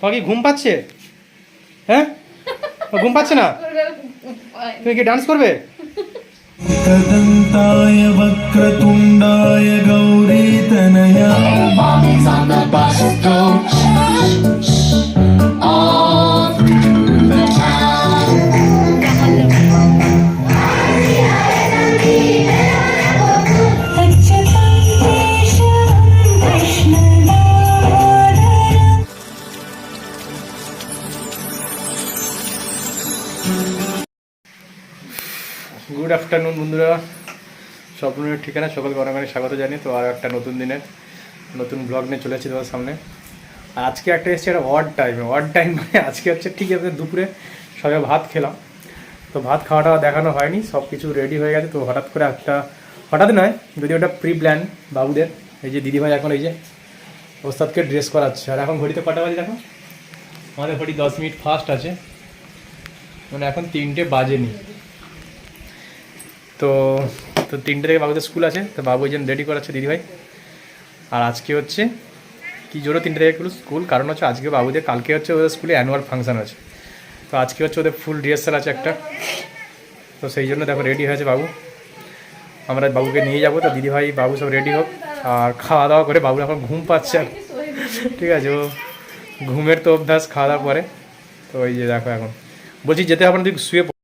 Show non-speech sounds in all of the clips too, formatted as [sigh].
তোমার কি ঘুম পাচ্ছে হ্যাঁ ও ঘুম পাচ্ছে না তুমি কি ডান্স করবে एकदन्ताय वक्रतुण्डाय गौरीतनया বন্ধুরা, স্বপ্নের ঠিকানা সকলকে অনেক অনেক স্বাগত জানি। তো আর একটা নতুন দিনের, নতুন ব্লগ নিয়ে চলে তোমার সামনে। আর আজকে একটা এসেছে একটা ওয়ার্ড টাইমে ওয়ার্ড টাইম মানে আজকে হচ্ছে ঠিক আছে, দুপুরে সবাই ভাত খেলাম। তো ভাত খাওয়াটা দেখানো হয়নি সব কিছু রেডি হয়ে গেছে। তো হঠাৎ করে একটা, হঠাৎ নয় যদি ওটা প্রি প্ল্যান বাবুদের, এই যে দিদিভাই এখন এই যে ওস্তাদকে ড্রেস করাচ্ছে। আর এখন ঘড়িতে কটা বাজে দেখো? আমাদের ঘড়ি দশ মিনিট ফাস্ট আছে। মানে এখন তিনটে বাজেনি। তো তো তিনটে থেকে বাবুদের স্কুল আছে, তো বাবু ওই জন্য রেডি করাচ্ছে দিদিভাই। আর আজকে হচ্ছে, কি জোরো তিনটে থেকে স্কুল? কারণ হচ্ছে আজকে বাবুদের, কালকে হচ্ছে ওদের স্কুলে অ্যানুয়াল ফাংশান আছে। তো আজকে হচ্ছে ওদের ফুল রিহার্সাল আছে একটা। তো সেই জন্য দেখো রেডি হয়েছে বাবু। আমরা বাবুকে নিয়ে যাব, তো দিদিভাই, বাবু সব রেডি হোক। আর খাওয়া দাওয়া করে বাবু এখন ঘুম পাচ্ছে ঠিক আছে, ও ঘুমের তো অভ্যাস, খাওয়া দাওয়া করে। তো ওই যে দেখো এখন। বলছি যেতে হবে না, তুই শুয়ে পড়।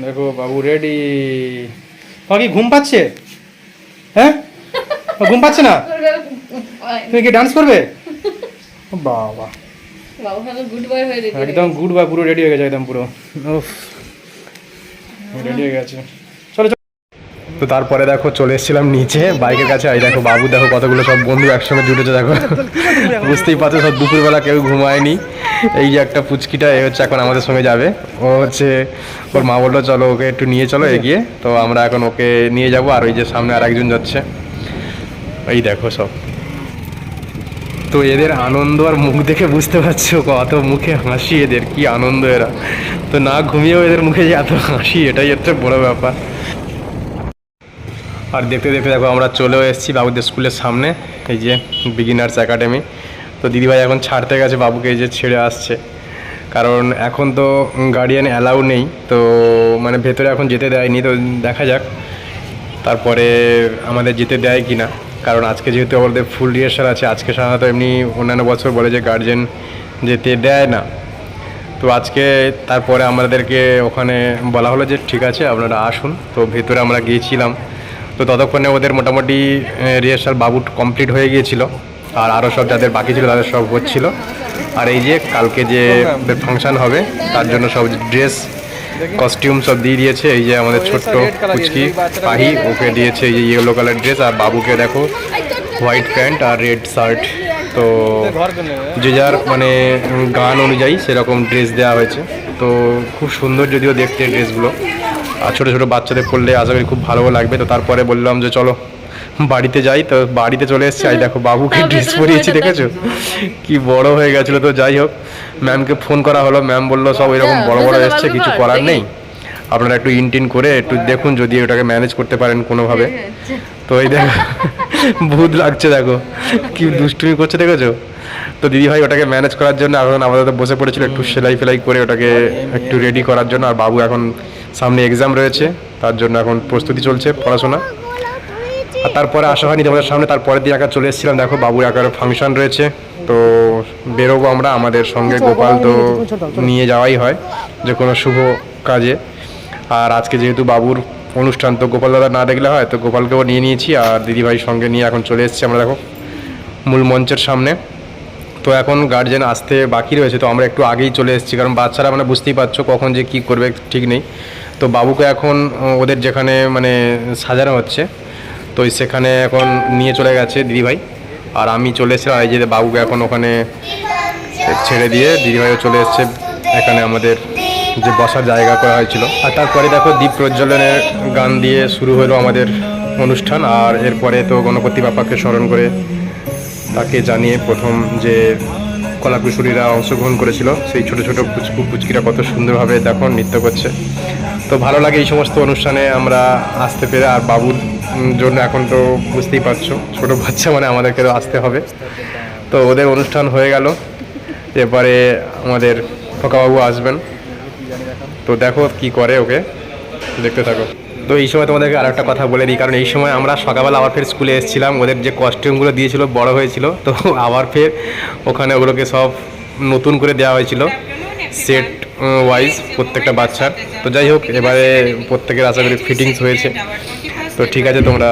দেখো বাবু রেডি কি ঘুম পাচ্ছে? হ্যাঁ? ঘুম পাচ্ছে না? তুমি কি ডান্স করবে? বাবা। একদম গুড বা পুরো রেডি হয়ে গেছে একদম পুরো। রেডি হয়ে গেছে। তো তারপরে দেখো চলে এসেছিলাম নিচে, বাইকের কাছে। এই দেখো বাবু, দেখো কতগুলো সব বন্ধু একসঙ্গে জুটেছে, দেখো। বুঝতেই পারছ, সব দুপুরবেলা কেউ ঘুমায়নি। এই যে একটা পুচকিটা এ হচ্ছে এখন আমাদের সঙ্গে যাবে। ও হচ্ছে, ওর মা বলল, চলো ওকে একটু নিয়ে চলো এগিয়ে। তো আমরা এখন ওকে নিয়ে যাব, আর ওই যে সামনে আর একজন যাচ্ছে। এই দেখো সব। তো এদের আনন্দ আর মুখ দেখে বুঝতে পারছ, কত মুখে হাসি এদের, কি আনন্দ এরা। তো না ঘুমিয়েও এদের মুখে যে এত হাসি, এটাই হচ্ছে বড় ব্যাপার। আর দেখতে দেখতে দেখো আমরা চলেও এসেছি বাবুদের স্কুলের সামনে, এই যে বিগিনার্স একাডেমি তো দিদিভাই এখন ছাড়তে গেছে, বাবুকে এই যে ছেড়ে আসছে। কারণ এখন তো গার্ডিয়ান অ্যালাউ নেই, তো মানে ভেতরে এখন যেতে দেয়নি, তো দেখা যাক। তারপরে আমাদের যেতে দেয় কি না কারণ আজকে যেহেতু আমাদের ফুল রিহার্সাল আছে, আজকে সাধারণত এমনি অন্যান্য বছর বলে যে গার্জেন যেতে দেয় না। তো আজকে তারপরে আমাদেরকে ওখানে বলা হলো যে ঠিক আছে, আপনারা আসুন। তো ভেতরে আমরা গিয়েছিলাম তো ততক্ষণে ওদের মোটামুটি রিহার্সাল বাবু কমপ্লিট হয়ে গিয়েছিল। আর আরও সব যাদের বাকি ছিল তাদের সব হচ্ছিল। আর এই যে কালকে যে ফাংশান হবে, তার জন্য সব ড্রেস কস্টিউম সব দিয়ে দিয়েছে। এই যে আমাদের ছোট্ট কুচকি পাহি, ওকে দিয়েছে এই যে ইয়েলো কালার ড্রেস আর বাবুকে দেখো হোয়াইট প্যান্ট আর রেড শার্ট তো যে যার মানে গান অনুযায়ী সেরকম ড্রেস দেওয়া হয়েছে। তো খুব সুন্দর যদিও দেখতে ড্রেসগুলো আর ছোটো ছোটো বাচ্চাদের পরলে আশা করি খুব ভালো লাগবে। তো তারপরে বললাম যে চলো বাড়িতে যাই। তো বাড়িতে চলে এসেছি। আই দেখো বাবুকে ড্রেস পরিয়েছি দেখেছ? কি বড় হয়ে গেছিল তো যাই হোক। ম্যামকে ফোন করা হলো। ম্যাম বলল সব এরকম বড় বড় এসছে কিছু করার নেই। আপনারা একটু ইনটিন করে একটু দেখুন যদি ওটাকে ম্যানেজ করতে পারেন কোনোভাবে। তো এই দেখো ভূত লাগছে দেখো। কি দুষ্টুমি করছে দেখেছ? তো দিদি ভাই ওটাকে ম্যানেজ করার জন্য এখন আমাদের বসে পড়েছিল একটু সেলাই ফেলাই করে ওটাকে একটু রেডি করার জন্য। আর বাবু এখন সামনে এক্সাম রয়েছে তার জন্য এখন প্রস্তুতি চলছে পড়াশোনা। আর তারপরে আসা হয়নি তোমাদের সামনে তারপরের দিন একা চলে এসেছিলাম দেখো বাবুর একার ফাংশন রয়েছে। তো বেরোবো আমরা আমাদের সঙ্গে গোপাল তো নিয়ে যাওয়াই হয় যে কোনো শুভ কাজে। আর আজকে যেহেতু বাবুর অনুষ্ঠান তো গোপাল দাদা না দেখলে হয় তো গোপালকেও নিয়ে নিয়েছি আর দিদিভাই সঙ্গে নিয়ে এখন চলে এসেছি আমরা দেখো মূল মঞ্চের সামনে। তো এখন গার্জেন আসতে বাকি রয়েছে তো আমরা একটু আগেই চলে এসেছি কারণ বাচ্চারা মানে বুঝতেই পারছ কখন যে কি করবে ঠিক নেই। তো বাবুকে এখন ওদের যেখানে মানে সাজানো হচ্ছে, তো সেখানে এখন নিয়ে চলে গেছে দিদিভাই। আর আমি চলে এসেছিলাম যে বাবুকে এখন ওখানে ছেড়ে দিয়ে দিদিভাইও চলে এসছে, এখানে আমাদের যে বসার জায়গা করা হয়েছিল। আর তারপরে দেখো, দীপ প্রজ্বলনের গান দিয়ে শুরু হলো আমাদের অনুষ্ঠান, আর এরপরে তো গণপতি বাপ্পাকে স্মরণ করে তাকে জানিয়ে প্রথম যে কলাকুশলীরা অংশগ্রহণ করেছিল। সেই ছোট ছোট পুচকু পুচকিরা কত সুন্দরভাবে দেখো নৃত্য করছে। তো ভালো লাগে এই সমস্ত অনুষ্ঠানে আমরা আসতে পেরে। আর বাবুর জন্য এখন তো বুঝতেই পারছ, ছোট বাচ্চা মানে আমাদেরকে আসতে হবে। তো ওদের অনুষ্ঠান হয়ে গেল। এরপরে আমাদের খোকাবাবু আসবেন। তো দেখো কি করে ওকে। দেখতে থাকো। তো এই সময় তোমাদেরকে আর একটা কথা বলে দিই, কারণ এই সময় আমরা সকালবেলা আবার ফের স্কুলে এসেছিলাম, ওদের যে কস্টিউমগুলো দিয়েছিল বড় হয়েছিল, তো আবার ফের ওখানে ওগুলোকে সব নতুন করে দেওয়া হয়েছিল সেট ওয়াইজ প্রত্যেকটা বাচ্চার। তো যাই হোক, এবারে প্রত্যেকের আশা করি ফিটিংস হয়েছে। তো ঠিক আছে, তোমরা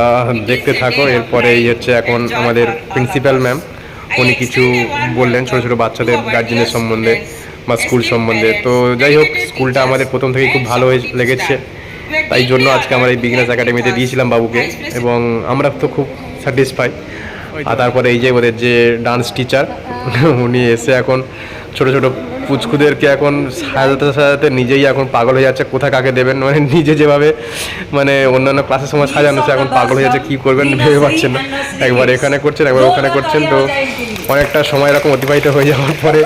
দেখতে থাকো, এরপরে এই হচ্ছে এখন আমাদের প্রিন্সিপাল ম্যাম উনি কিছু বললেন ছোটো ছোটো বাচ্চাদের গার্জেনের সম্বন্ধে বা স্কুল সম্বন্ধে। তো যাই হোক স্কুলটা আমাদের প্রথম থেকেই খুব ভালো হয়ে লেগেছে। তাই জন্য আজকে আমরা এই বিগনাস একাডেমিতে দিয়েছিলাম বাবুকে এবং আমরা তো খুব স্যাটিসফাই আর তারপরে এই যে ওদের যে ডান্স টিচার উনি এসে এখন ছোট ছোট পুচকুদেরকে এখন সাজাতে সাজাতে নিজেই এখন পাগল হয়ে যাচ্ছে কোথায় কাকে দেবেন? মানে নিজে যেভাবে মানে অন্যান্য ক্লাসের সময় সাজানো সে এখন পাগল হয়ে যাচ্ছে কী করবেন ভেবে পাচ্ছেন না। একবার এখানে করছেন একবার ওখানে করছেন তো অনেকটা সময় এরকম অতিবাহিত হয়ে যাওয়ার পরে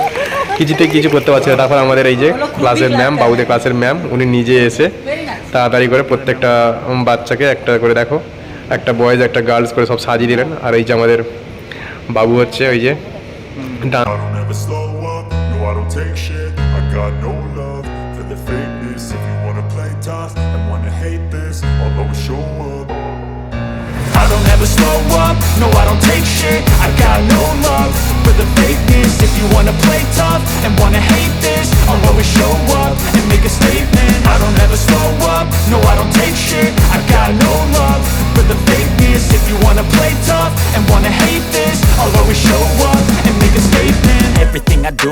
কিছুতে কিছু করতে পারছে না। তারপর আমাদের এই যে ক্লাসের ম্যাম বাবুদের ক্লাসের ম্যাম উনি নিজে এসে তাড়াতাড়ি করে প্রত্যেকটা বাচ্চাকে একটা করে দেখো একটা বয়েজ একটা গার্লস করে সব সাজিয়ে দিলেন আর এই যে আমাদের বাবু হচ্ছে ওই যে I don't ever slow up, no I don't take shit I got no love for the fakeness If you wanna play tough and wanna hate this I'll always show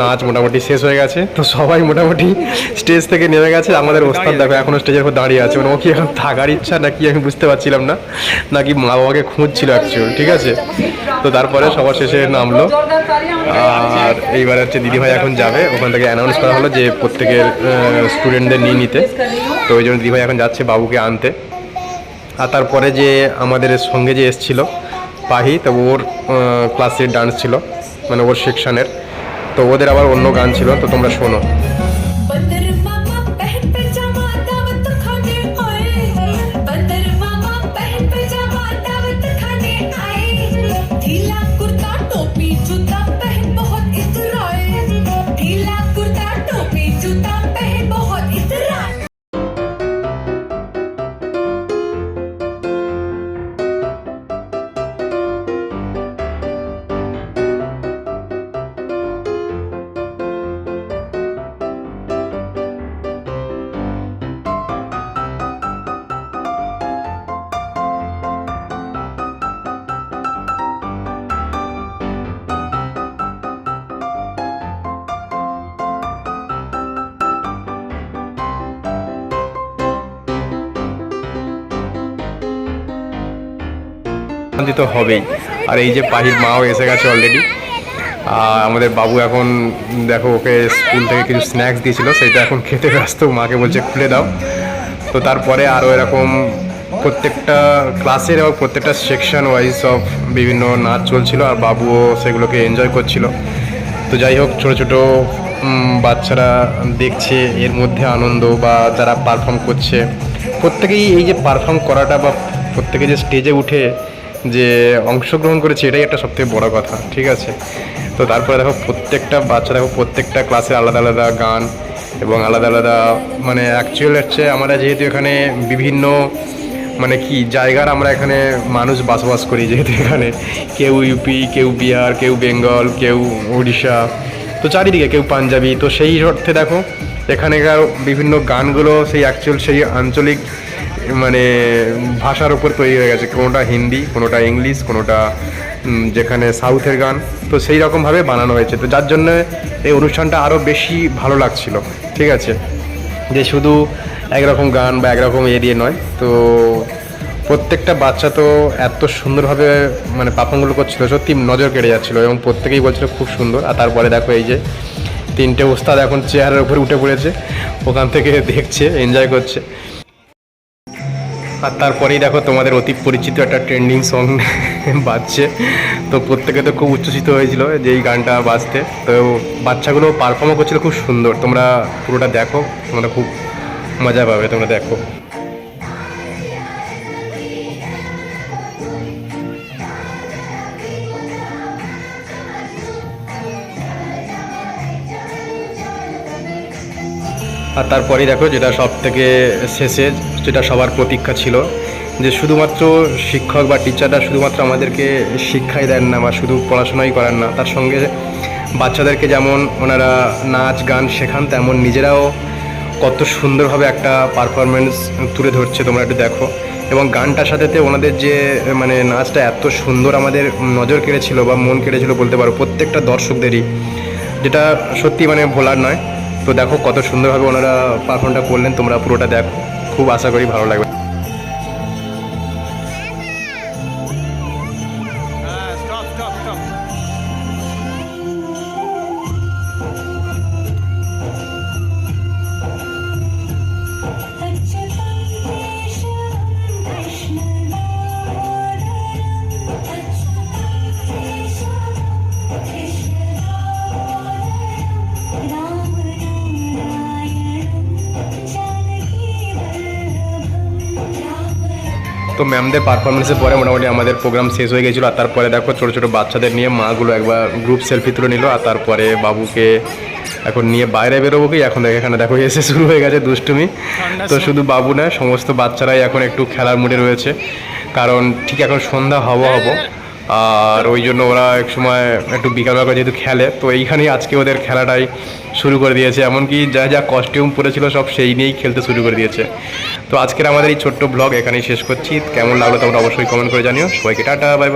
নাচ মোটামুটি শেষ হয়ে গেছে। তো সবাই মোটামুটি স্টেজ থেকে নেমে গেছে। আমাদের ওস্তাদ দেখো এখনও স্টেজের উপর দাঁড়িয়ে আছে। মানে ও কি এখন থাকার ইচ্ছা নাকি আমি বুঝতে পারছিলাম না। নাকি মা বাবাকে খুঁজছিল অ্যাকচুয়াল ঠিক আছে? তো তারপরে সবার শেষে নামলো। আর এইবার হচ্ছে দিদিভাই এখন যাবে। ওখান থেকে অ্যানাউন্স করা হলো যে প্রত্যেকের স্টুডেন্টদের নিয়ে নিতে। তো ওই জন্য দিদিভাই এখন যাচ্ছে বাবুকে আনতে। আর তারপরে যে আমাদের সঙ্গে যে এসছিল পাহি তো ওর ক্লাসের ডান্স ছিল। মানে ওর সেকশনের তো ওদের আবার অন্য গান ছিল তো তোমরা শোনো। শান্তি তো হবেই আর এই যে পাহির মাও এসে গেছে অলরেডি আর আমাদের বাবু এখন, দেখো, ওকে স্কুল থেকে কিছু স্ন্যাক্স দিয়েছিল, সেটা এখন খেতে ব্যস্ত। মাকে বলছে, খুলে দাও। তো তারপরে আরও এরকম প্রত্যেকটা ক্লাসের এবং প্রত্যেকটা সেকশন ওয়াইজ সব বিভিন্ন নাচ চলছিল, আর বাবুও সেগুলোকে এনজয় করছিল। তো যাই হোক, ছোটো ছোটো বাচ্চারা দেখছে, এর মধ্যে আনন্দ বা যারা পারফর্ম করছে। প্রত্যেকেই এই যে পারফর্ম করাটা বা প্রত্যেকে যে স্টেজে উঠে যে অংশগ্রহণ করেছে, এটাই একটা সবথেকে বড় কথা, ঠিক আছে? তো তারপরে দেখো, প্রত্যেকটা বাচ্চা, দেখো, প্রত্যেকটা ক্লাসে আলাদা আলাদা গান এবং আলাদা আলাদা মানে অ্যাকচুয়াল হচ্ছে আমরা যেহেতু এখানে বিভিন্ন মানে কি জায়গার আমরা এখানে মানুষ বাসবাস করি, যেহেতু এখানে কেউ ইউপি কেউ বিহার, কেউ বেঙ্গল, কেউ উড়িষ্যা, তো চারিদিকে কেউ পাঞ্জাবি, তো সেই অর্থে দেখো, এখানেকার বিভিন্ন গানগুলো, সেই অ্যাকচুয়াল সেই আঞ্চলিক মানে ভাষার উপর তৈরি হয়ে গেছে। কোনোটা হিন্দি, কোনোটা ইংলিশ, কোনোটা যেখানে সাউথের গান। তো সেই রকমভাবে বানানো হয়েছে। তো যার জন্য এই অনুষ্ঠানটা আরও বেশি ভালো লাগছিল। ঠিক আছে? যে শুধু একরকম গান বা একরকম এ দিয়ে নয়। তো প্রত্যেকটা বাচ্চা তো এত সুন্দরভাবে মানে পারফর্মগুলো করছিল। সত্যি নজর কেড়ে যাচ্ছিল এবং প্রত্যেকেই বলছিল খুব সুন্দর। আর তারপরে দেখো এই যে, তিনটে ওস্তাদ এখন চেয়ারের উপরে উঠে পড়েছে। ওখান থেকে দেখছে এনজয় করছে। আর তারপরেই দেখো তোমাদের অতি পরিচিত একটা ট্রেন্ডিং সং [laughs] বাজছে। তো প্রত্যেকে তো খুব উচ্ছ্বসিত হয়েছিল যে এই গানটা বাজতে। তো বাচ্চাগুলো পারফর্মও করছিল, খুব সুন্দর। তোমরা পুরোটা দেখো, তোমরা খুব মজা পাবে, তোমরা দেখো। আর তারপরেই দেখো যেটা সব থেকে শেষে, যেটা সবার প্রতীক্ষা ছিল, যে শুধুমাত্র শিক্ষক বা টিচাররা শুধুমাত্র আমাদেরকে শিক্ষাই দেন না বা শুধু পড়াশোনাই করেন না, তার সঙ্গে বাচ্চাদেরকে যেমন ওনারা নাচ, গান শেখান, তেমন নিজেরাও কত সুন্দরভাবে একটা পারফরমেন্স তুলে ধরছে তোমরা একটু দেখো। এবং গানটার সাথে তে ওনাদের যে মানে নাচটা এত সুন্দর আমাদের নজর কেড়েছিল বা মন কেড়েছিল বলতে পারো, প্রত্যেকটা দর্শকদেরই, যেটা সত্যি মানে ভোলার নয়। তো দেখো কত সুন্দরভাবে ওনারা পারফর্মটা করলেন, তোমরা পুরোটা দেখো। খুব আশা করি ভালো লাগবে। তো ম্যামদের পারফরমেন্সের পরে মোটামুটি আমাদের প্রোগ্রাম শেষ হয়ে গেছিল আর তারপরে দেখো ছোটো ছোটো বাচ্চাদের নিয়ে মাগুলো একবার গ্রুপ সেলফি তুলে নিল আর তারপরে বাবুকে এখন নিয়ে বাইরে বেরোবো কি? এখন দেখো এখানে দেখো এসে শুরু হয়ে গেছে দুষ্টুমি। তো শুধু বাবু না সমস্ত বাচ্চারাই এখন একটু খেলার মুডে রয়েছে। কারণ ঠিক এখন সন্ধ্যা হব হব। আর ওই জন্য ওরা এক সময় একটু বিকালবেলা যেহেতু খেলে, তো এইখানেই আজকে ওদের খেলাটাই শুরু করে দিয়েছে। এমনকি যা যা কস্টিউম পরেছিল সব সেই নিয়েই খেলতে শুরু করে দিয়েছে। তো আজকের আমাদের এই ছোট্ট ব্লগ এখানেই শেষ করছি। কেমন লাগল তোমরা অবশ্যই কমেন্ট করে জানিও। সবাইকে টাটা বাই